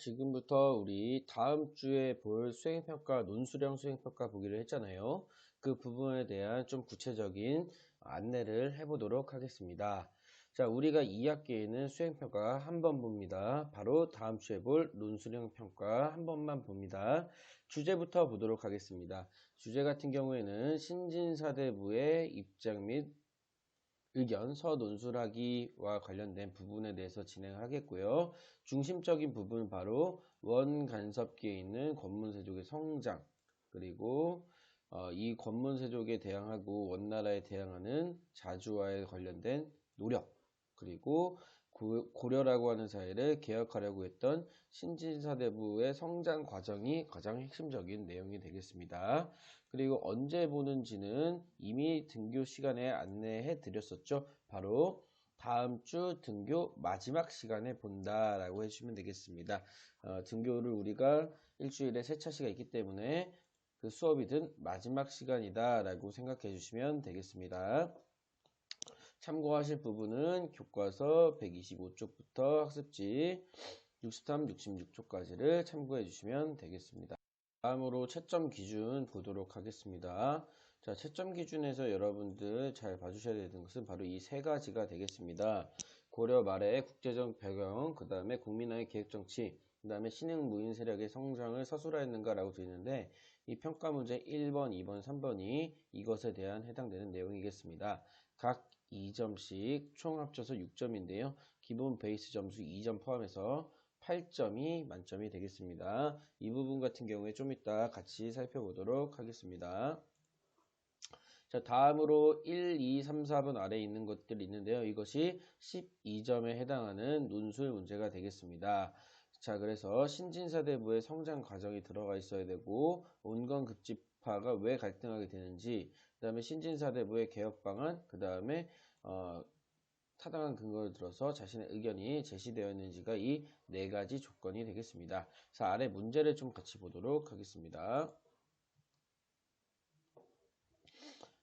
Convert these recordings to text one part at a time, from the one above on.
지금부터 우리 다음 주에 볼 수행평가, 논수령 수행평가 보기를 했잖아요. 그 부분에 대한 좀 구체적인 안내를 해보도록 하겠습니다. 자, 우리가 2학기에는 수행평가 한 번 봅니다. 바로 다음 주에 볼 논수령 평가 한 번만 봅니다. 주제부터 보도록 하겠습니다. 주제 같은 경우에는 신진사대부의 입장 및 의견, 서논술하기와 관련된 부분에 대해서 진행하겠고요. 중심적인 부분은 바로 원간섭기에 있는 권문세족의 성장, 그리고 어, 이 권문세족에 대항하고 원나라에 대항하는 자주와에 관련된 노력, 그리고 고려라고 하는 사회를 개혁하려고 했던 신진사대부의 성장 과정이 가장 핵심적인 내용이 되겠습니다. 그리고 언제 보는지는 이미 등교 시간에 안내해 드렸었죠. 바로 다음 주 등교 마지막 시간에 본다라고 해주시면 되겠습니다. 어, 등교를 우리가 일주일에 세 차시가 있기 때문에 그 수업이든 마지막 시간이다라고 생각해 주시면 되겠습니다. 참고하실 부분은 교과서 125쪽부터 학습지 63, 66쪽까지를 참고해 주시면 되겠습니다. 다음으로 채점 기준 보도록 하겠습니다. 자, 채점 기준에서 여러분들 잘 봐주셔야 되는 것은 바로 이 세 가지가 되겠습니다. 고려 말의 국제적 배경, 그 다음에 국민의 계획정치, 그 다음에 신흥 무인 세력의 성장을 서술하였는가 라고 되어 있는데 이 평가 문제 1번, 2번, 3번이 이것에 대한 해당되는 내용이겠습니다. 각 2점씩 총 합쳐서 6점인데요. 기본 베이스 점수 2점 포함해서 8점이 만점이 되겠습니다. 이 부분 같은 경우에 좀 이따 같이 살펴보도록 하겠습니다. 자, 다음으로 1, 2, 3, 4번 아래에 있는 것들이 있는데요. 이것이 12점에 해당하는 논술 문제가 되겠습니다. 자, 그래서 신진사대부의 성장 과정이 들어가 있어야 되고 온건급집파가 왜 갈등하게 되는지 그 다음에 신진사대부의 개혁 방안 그 다음에 어, 타당한 근거를 들어서 자신의 의견이 제시되어 있는지가 이 네 가지 조건이 되겠습니다. 자, 아래 문제를 좀 같이 보도록 하겠습니다.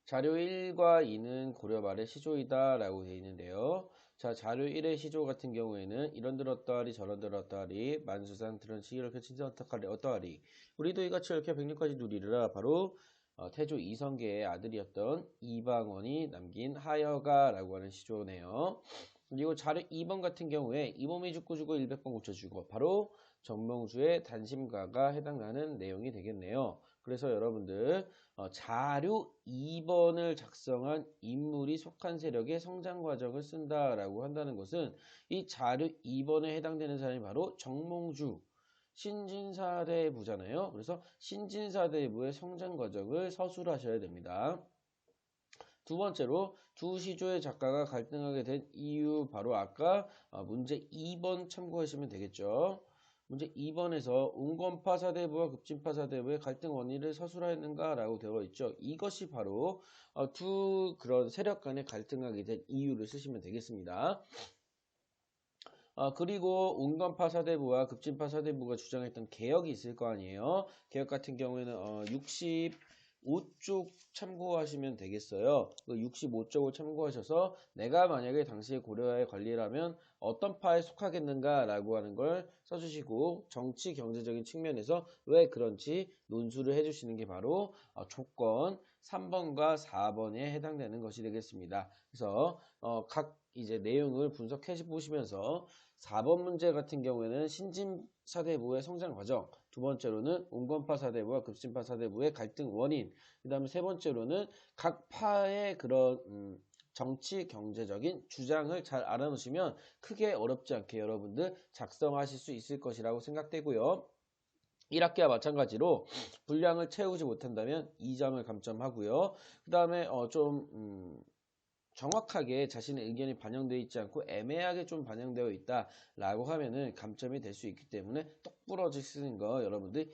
자료 1과 2는 고려 말의 시조이다 라고 되어 있는데요. 자, 자료 1의 시조 같은 경우에는 이런들 어떠하리 저런들 어떠하리 만수상 들은 시기를 친전 어떡하리 어떠하리 우리도 이같이 이렇게 백년까지 누리리라 바로 어, 태조 이성계의 아들이었던 이방원이 남긴 하여가라고 하는 시조네요. 그리고 자료 2번 같은 경우에 이몸이 죽고 죽고 100번 고쳐주고 바로 정명주의 단심가가 해당하는 내용이 되겠네요. 그래서 여러분들 어, 자료 2번을 작성한 인물이 속한 세력의 성장 과정을 쓴다라고 한다는 것은 이 자료 2번에 해당되는 사람이 바로 정몽주 신진사대 부잖아요. 그래서 신진사대 부의 성장 과정을 서술하셔야 됩니다. 두 번째로 두 시조의 작가가 갈등하게 된 이유 바로 아까 어, 문제 2번 참고하시면 되겠죠. 문제 2번에서 온건파 사대부와 급진파 사대부의 갈등 원인을 서술하였는가 라고 되어 있죠. 이것이 바로 어, 두 그런 세력 간에 갈등하게 된 이유를 쓰시면 되겠습니다. 어, 그리고 온건파 사대부와 급진파 사대부가 주장했던 개혁이 있을 거 아니에요. 개혁 같은 경우에는 어, 65쪽 참고하시면 되겠어요. 그 65쪽을 참고하셔서 내가 만약에 당시에 고려의 관리라면 어떤 파에 속하겠는가 라고 하는 걸 써주시고 정치 경제적인 측면에서 왜 그런지 논술을 해주시는 게 바로 어, 조건 3번과 4번에 해당되는 것이 되겠습니다. 그래서 어, 각 이제 내용을 분석해 보시면서 4번 문제 같은 경우에는 신진 사대부의 성장 과정, 두 번째로는 온건파 사대부와 급진파 사대부의 갈등 원인, 그 다음에 세 번째로는 각 파의 그런 음, 정치 경제적인 주장을 잘 알아놓으시면 크게 어렵지 않게 여러분들 작성하실 수 있을 것이라고 생각되고요. 1학기와 마찬가지로 분량을 채우지 못한다면 2점을 감점하고요. 그 다음에 어 좀 음, 정확하게 자신의 의견이 반영되어 있지 않고 애매하게 좀 반영되어 있다라고 하면은 감점이 될 수 있기 때문에 똑 부러지시는 거 여러분들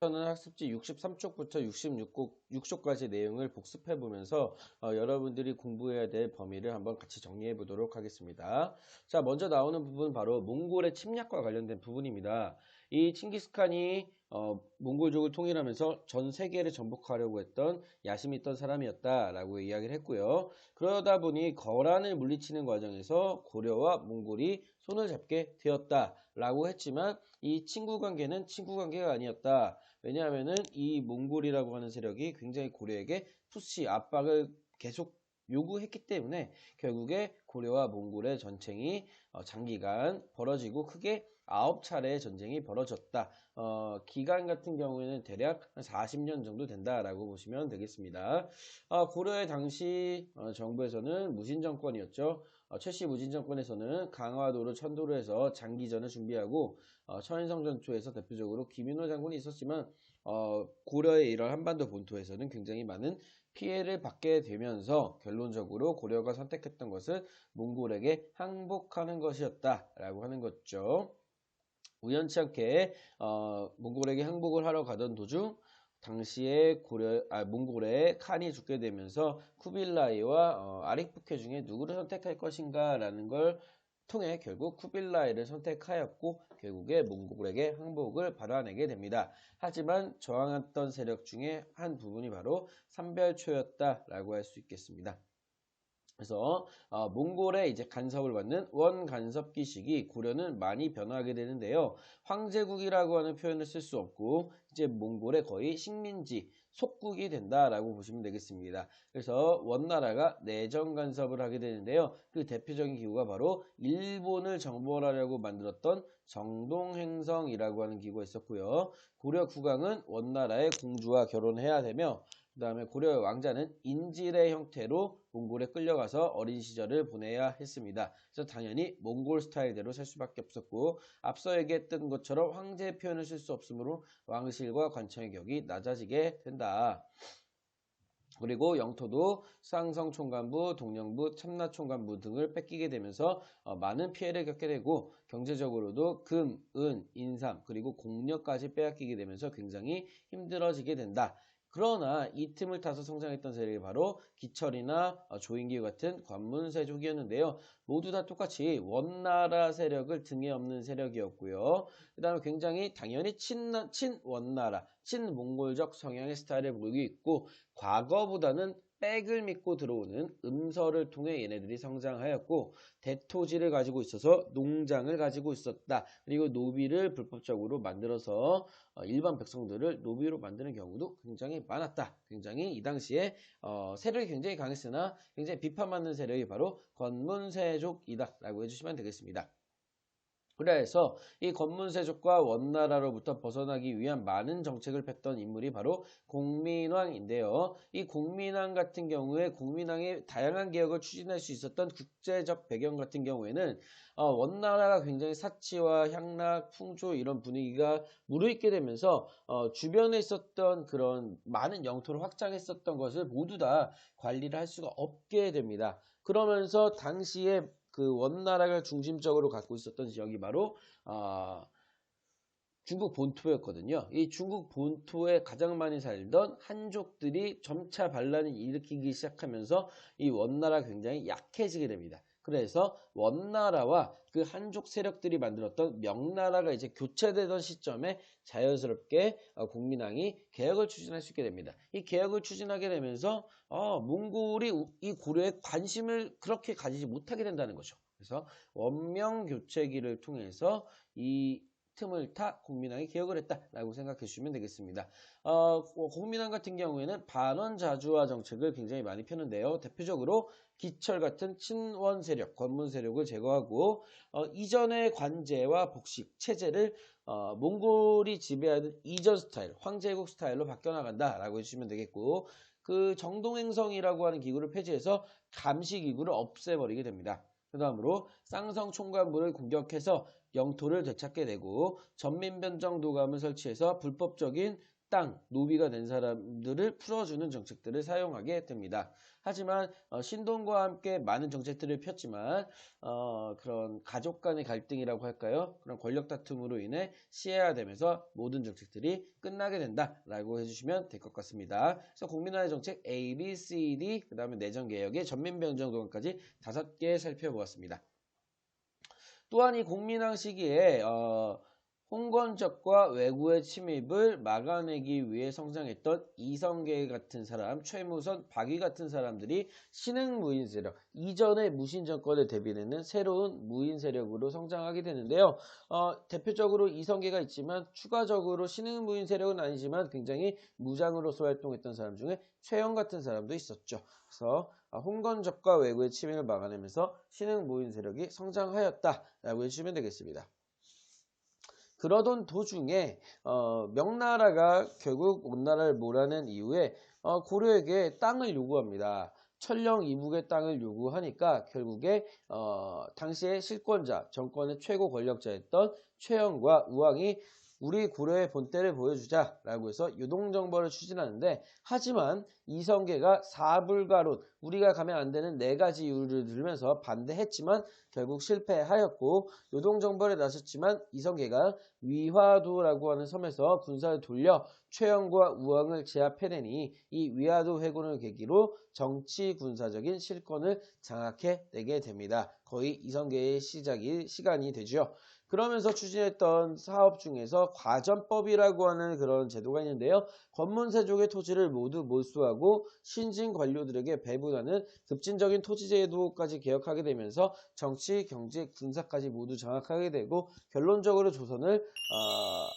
저는 학습지 63쪽부터 66쪽까지 내용을 복습해 보면서 어, 여러분들이 공부해야 될 범위를 한번 같이 정리해 보도록 하겠습니다. 자, 먼저 나오는 부분 바로 몽골의 침략과 관련된 부분입니다. 이 칭기스칸이 어, 몽골족을 통일하면서 전 세계를 정복하려고 했던 야심이 있던 사람이었다라고 이야기를 했고요. 그러다 보니 거란을 물리치는 과정에서 고려와 몽골이 손을 잡게 되었다라고 했지만 이 친구 관계는 친구 관계가 아니었다. 왜냐하면은 이 몽골이라고 하는 세력이 굉장히 고려에게 푸시 압박을 계속 요구했기 때문에 결국에 고려와 몽골의 전쟁이 어, 장기간 벌어지고 크게 아홉 차례의 전쟁이 벌어졌다. 어, 기간 같은 경우에는 대략 한 40년 정도 된다라고 보시면 되겠습니다. 어, 고려의 당시 어, 정부에서는 무신 정권이었죠. 어, 최씨 무진 정권에서는 강화도를 천도로 해서 장기전을 준비하고 어, 천인성 전투에서 대표적으로 김인호 장군이 있었지만 어, 고려의 이런 한반도 본토에서는 굉장히 많은 피해를 받게 되면서 결론적으로 고려가 선택했던 것은 몽골에게 항복하는 것이었다라고 하는 거죠. 우연치 않게 어, 몽골에게 항복을 하러 가던 도중 당시에 고려, 아, 몽골의 칸이 죽게 되면서 쿠빌라이와 어, 아릭부케 중에 누구를 선택할 것인가라는 걸 통해 결국 쿠빌라이를 선택하였고 결국에 몽골에게 항복을 받아내게 됩니다. 하지만 저항했던 세력 중에 한 부분이 바로 삼별초였다라고 할 수 있겠습니다. 그래서 어, 몽골의 이제 간섭을 받는 원간섭기 시기 고려는 많이 변화하게 되는데요. 황제국이라고 하는 표현을 쓸 수 없고 이제 몽골의 거의 식민지 속국이 된다라고 보시면 되겠습니다. 그래서 원나라가 내정 간섭을 하게 되는데요. 그 대표적인 기구가 바로 일본을 정벌하려고 만들었던 정동행성이라고 하는 기구가 있었고요. 고려 국왕은 원나라의 공주와 결혼해야 되며 그 다음에 고려 왕자는 인질의 형태로 몽골에 끌려가서 어린 시절을 보내야 했습니다. 그래서 당연히 몽골 스타일대로 살 수밖에 없었고 앞서 얘기했던 것처럼 황제 표현을 쓸 수 없으므로 왕실과 관청의 격이 낮아지게 된다. 그리고 영토도 쌍성 총관부, 동령부, 참나 총관부 등을 뺏기게 되면서 어, 많은 피해를 겪게 되고 경제적으로도 금, 은, 인삼 그리고 공력까지 빼앗기게 되면서 굉장히 힘들어지게 된다. 그러나 이 틈을 타서 성장했던 세력이 바로 기철이나 어, 조인기 같은 관문세 족이었는데요. 모두 다 똑같이 원나라 세력을 등에 업는 세력이었고요. 그 다음에 굉장히 당연히 친, 친원나라, 친몽골적 성향의 스타일을 보이고 있고 과거보다는 백을 믿고 들어오는 음서를 통해 얘네들이 성장하였고 대토지를 가지고 있어서 농장을 가지고 있었다. 그리고 노비를 불법적으로 만들어서 어, 일반 백성들을 노비로 만드는 경우도 굉장히 많았다. 굉장히 이 당시에 어, 세력이 굉장히 강했으나 굉장히 비판받는 세력이 바로 건문세족이다 라고 해주시면 되겠습니다. 그래서 이 건문세족과 원나라로부터 벗어나기 위한 많은 정책을 폈던 인물이 바로 공민왕인데요. 이 공민왕 같은 경우에 공민왕의 다양한 개혁을 추진할 수 있었던 국제적 배경 같은 경우에는 어, 원나라가 굉장히 사치와 향락, 풍조 이런 분위기가 무르익게 되면서 어, 주변에 있었던 그런 많은 영토를 확장했었던 것을 모두 다 관리를 할 수가 없게 됩니다. 그러면서 당시에 그 원나라가 중심적으로 갖고 있었던 지역이 바로 어, 중국 본토였거든요. 이 중국 본토에 가장 많이 살던 한족들이 점차 반란을 일으키기 시작하면서 이 원나라가 굉장히 약해지게 됩니다. 그래서 원나라와 그 한족 세력들이 만들었던 명나라가 이제 교체되던 시점에 자연스럽게 어, 국민왕이 개혁을 추진할 수 있게 됩니다. 이 개혁을 추진하게 되면서 어, 몽골이 이 고려에 관심을 그렇게 가지지 못하게 된다는 거죠. 그래서 원명 교체기를 통해서 이 틈을 타 국민왕이 개혁을 했다라고 생각해 주시면 되겠습니다. 어, 국민왕 같은 경우에는 반원 자주화 정책을 굉장히 많이 폈는데요. 대표적으로 기철 같은 친원 세력, 권문 세력을 제거하고 어, 이전의 관제와 복식 체제를 어, 몽골이 지배하는 이전 스타일, 황제국 스타일로 바뀌어 나간다라고 해주시면 되겠고 그 정동행성이라고 하는 기구를 폐지해서 감시 기구를 없애버리게 됩니다. 그 다음으로 쌍성 총관부를 공격해서 영토를 되찾게 되고 전민변정 도감을 설치해서 불법적인 땅, 노비가 된 사람들을 풀어주는 정책들을 사용하게 됩니다. 하지만 어, 신동과 함께 많은 정책들을 폈지만 어, 그런 가족 간의 갈등이라고 할까요? 그런 권력 다툼으로 인해 시해화되면서 모든 정책들이 끝나게 된다라고 해주시면 될 것 같습니다. 그래서 국민화의 정책 A, B, C, D 그 다음에 내정개혁의 전민변정도감까지 다섯 개 살펴보았습니다. 또한 이 국민항 시기에 어, 홍건적과 외구의 침입을 막아내기 위해 성장했던 이성계 같은 사람, 최무선, 박위 같은 사람들이 신흥 무인 세력, 이전의 무신 정권을 대비하는 새로운 무인 세력으로 성장하게 되는데요. 어, 대표적으로 이성계가 있지만 추가적으로 신흥 무인 세력은 아니지만 굉장히 무장으로서 활동했던 사람 중에 최영 같은 사람도 있었죠. 그래서 아, 홍건적과 외구의 침입을 막아내면서 신흥 무인 세력이 성장하였다라고 해주시면 되겠습니다. 그러던 도중에 어, 명나라가 결국 온나라를 몰아낸 이후에 어, 고려에게 땅을 요구합니다. 천령 이북의 땅을 요구하니까 결국에 어, 당시의 실권자 정권의 최고 권력자였던 최영과 우왕이 우리 고려의 본때를 보여주자라고 해서 유동정벌을 추진하는데 하지만 이성계가 사불가론 우리가 가면 안 되는 네 가지 이유를 들면서 반대했지만 결국 실패하였고 요동정벌에 나섰지만 이성계가 위화도라고 하는 섬에서 군사를 돌려 최영과 우왕을 제압해내니 이 위화도 회군을 계기로 정치 군사적인 실권을 장악해내게 됩니다. 거의 이성계의 시작이 시간이 되죠. 그러면서 추진했던 사업 중에서 과전법이라고 하는 그런 제도가 있는데요. 권문세족의 토지를 모두 몰수하고 신진 관료들에게 배분하는 급진적인 토지 제도까지 개혁하게 되면서 정치, 경제, 군사까지 모두 장악하게 되고 결론적으로 조선을 어,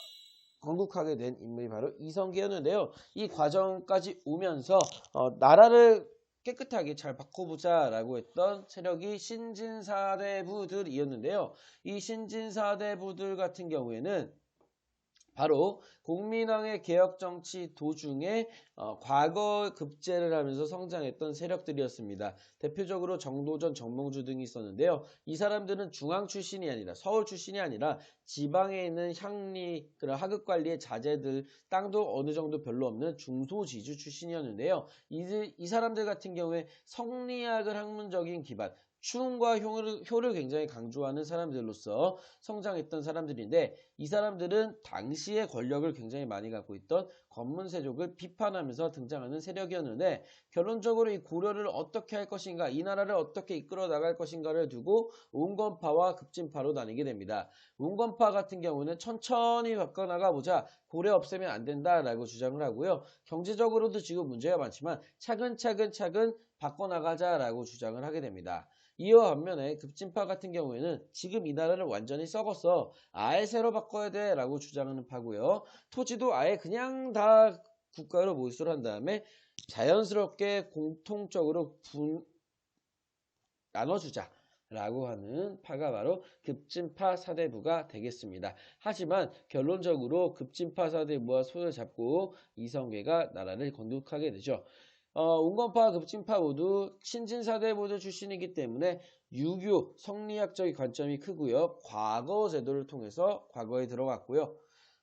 건국하게 된 인물이 바로 이성계였는데요. 이 과정까지 오면서 어, 나라를 깨끗하게 잘 바꿔보자라고 했던 세력이 신진사대부들이었는데요. 이 신진사대부들 같은 경우에는 바로 국민왕의 개혁 정치 도중에 어, 과거 급제를 하면서 성장했던 세력들이었습니다. 대표적으로 정도전, 정몽주 등이 있었는데요. 이 사람들은 중앙 출신이 아니라 서울 출신이 아니라 지방에 있는 향리, 그런 하급 관리의 자제들, 땅도 어느 정도 별로 없는 중소지주 출신이었는데요. 이, 이 사람들 같은 경우에 성리학을 학문적인 기반, 추움과 효를, 효를 굉장히 강조하는 사람들로서 성장했던 사람들인데 이 사람들은 당시의 권력을 굉장히 많이 갖고 있던 권문세족을 비판하면서 등장하는 세력이었는데 결론적으로 이 고려를 어떻게 할 것인가 이 나라를 어떻게 이끌어 나갈 것인가를 두고 운건파와 급진파로 나뉘게 됩니다. 운건파 같은 경우는 천천히 바꿔나가 보자 고려 없애면 안 된다라고 주장을 하고요. 경제적으로도 지금 문제가 많지만 차근차근 차근 바꿔나가자라고 주장을 하게 됩니다. 이와 반면에 급진파 같은 경우에는 지금 이 나라를 완전히 썩어서 아예 새로 바꿔야 돼 라고 주장하는 파고요. 토지도 아예 그냥 다 국가로 몰수를 한 다음에 자연스럽게 공통적으로 분, 나눠주자. 라고 하는 파가 바로 급진파 사대부가 되겠습니다. 하지만 결론적으로 급진파 사대부와 손을 잡고 이성계가 나라를 건국하게 되죠. 어, 운건파, 급진파 모두 신진사대부들 출신이기 때문에 유교, 성리학적인 관점이 크고요. 과거 제도를 통해서 과거에 들어갔고요.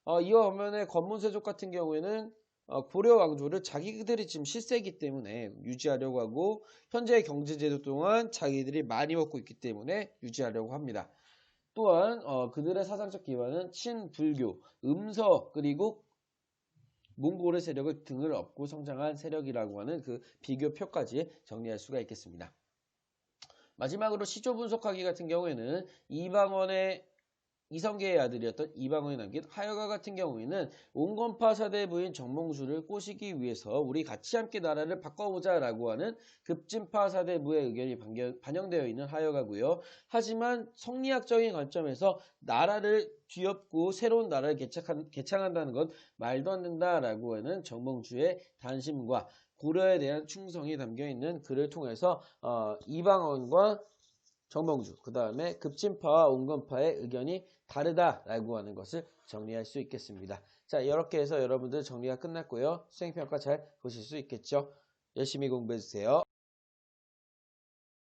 어, 이와 반면에 권문세족 같은 경우에는 어, 고려 왕조를 자기들이 지금 실세이기 때문에 유지하려고 하고 현재의 경제제도 동안 자기들이 많이 먹고 있기 때문에 유지하려고 합니다. 또한 어, 그들의 사상적 기반은 친불교, 음서 그리고 몽골의 세력을 등을 업고 성장한 세력이라고 하는 그 비교표까지 정리할 수가 있겠습니다. 마지막으로 시조 분석하기 같은 경우에는 이방원의 이성계의 아들이었던 이방원이 남긴 하여가 같은 경우에는 온건파 사대 부인 정몽주를 꼬시기 위해서 우리 같이 함께 나라를 바꿔보자 라고 하는 급진파 사대부의 의견이 반영되어 있는 하여가고요. 하지만 성리학적인 관점에서 나라를 뒤엎고 새로운 나라를 개창한, 다는건 말도 안 된다라고 하는 정몽주의 단심과 고려에 대한 충성이 담겨 있는 글을 통해서 어, 이방원과 정몽주, 그 다음에 급진파와 온건파의 의견이 다르다라고 하는 것을 정리할 수 있겠습니다. 자, 이렇게 해서 여러분들 정리가 끝났고요. 수행평가 잘 보실 수 있겠죠? 열심히 공부해주세요.